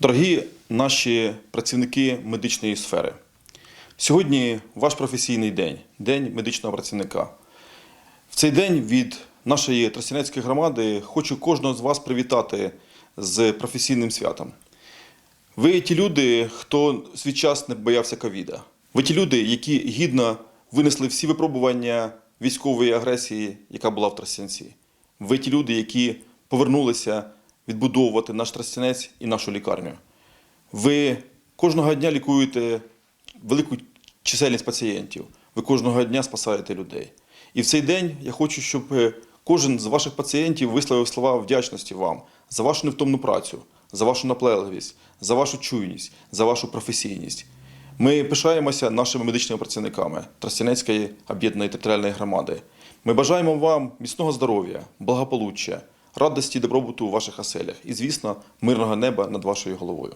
Дорогі наші працівники медичної сфери, сьогодні ваш професійний день, день медичного працівника. В цей день від нашої Тростянецької громади хочу кожного з вас привітати з професійним святом. Ви ті люди, хто свій час не боявся ковіда. Ви ті люди, які гідно винесли всі випробування військової агресії, яка була в Тростянці. Ви ті люди, які повернулися відбудовувати наш Тростянець і нашу лікарню. Ви кожного дня лікуєте велику чисельність пацієнтів. Ви кожного дня спасаєте людей. І в цей день я хочу, щоб е, кожен з ваших пацієнтів висловив слова вдячності вам за вашу невтомну працю, за вашу наплегливість, за вашу чуйність, за вашу професійність. Ми пишаємося нашими медичними працівниками Тростянецької об'єднаної територіальної громади. Ми бажаємо вам міцного здоров'я, благополуччя, радості і добробуту у ваших оселях і, звісно, мирного неба над вашою головою.